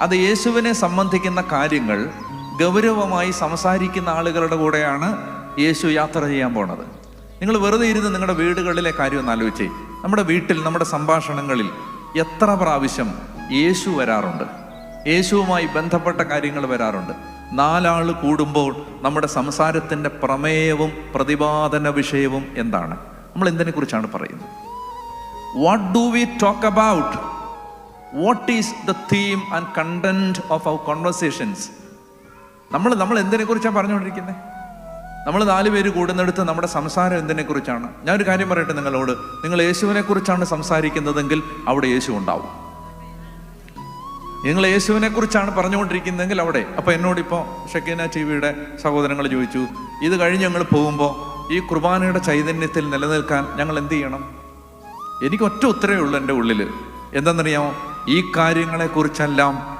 അത് യേശുവിനെ സംബന്ധിക്കുന്ന കാര്യങ്ങൾ ഗൗരവമായി സംസാരിക്കുന്ന ആളുകളുടെ കൂടെയാണ് യേശു യാത്ര ചെയ്യാൻ പോണത്. നിങ്ങൾ വെറുതെ ഇരുന്ന് നിങ്ങളുടെ വീടുകളിലെ കാര്യം ഒന്ന് ആലോചിച്ചേ. നമ്മുടെ വീട്ടിൽ നമ്മുടെ സംഭാഷണങ്ങളിൽ എത്ര പ്രാവശ്യം യേശു വരാറുണ്ട്. യേശുവുമായി ബന്ധപ്പെട്ട കാര്യങ്ങൾ വരാറുണ്ട്. നാലാൾ കൂടുമ്പോൾ നമ്മുടെ സംസാരത്തിന്റെ പ്രമേയവും പ്രതിപാദന വിഷയവും എന്താണ്? നമ്മൾ എന്തിനെ കുറിച്ചാണ് പറയുന്നത്? What do we talk about what is the theme and content of our conversations നമ്മൾ നമ്മൾ എന്തിനെ കുറിച്ചാണ് പറഞ്ഞുകൊണ്ടിരിക്കുന്നത്? നമ്മൾ നാല് പേര് കൂടുന്നിടത്ത് നമ്മുടെ സംസാരം എന്തിനെ കുറിച്ചാണ് ഞാനൊരു കാര്യം പറയട്ടെ നിങ്ങളോട്. നിങ്ങൾ യേശുവിനെ കുറിച്ചാണ് സംസാരിക്കുന്നതെങ്കിൽ അവിടെ യേശു ഉണ്ടാവും. നിങ്ങൾ യേശുവിനെ കുറിച്ചാണ് പറഞ്ഞുകൊണ്ടിരിക്കുന്നതെങ്കിൽ അവിടെ. അപ്പൊ എന്നോട് ഇപ്പോൾ ഷക്കീന ടി വിയുടെ സഹോദരങ്ങൾ ചോദിച്ചു ഇത് കഴിഞ്ഞ് ഞങ്ങൾ പോകുമ്പോൾ ഈ കുർബാനയുടെ ചൈതന്യത്തിൽ നിലനിൽക്കാൻ ഞങ്ങൾ എന്ത് ചെയ്യണം? എനിക്ക് ഒറ്റ ഉത്തരവേ ഉള്ളൂ എന്റെ ഉള്ളിൽ എന്തെന്നറിയാമോ? ഈ കാര്യങ്ങളെക്കുറിച്ചെല്ലാം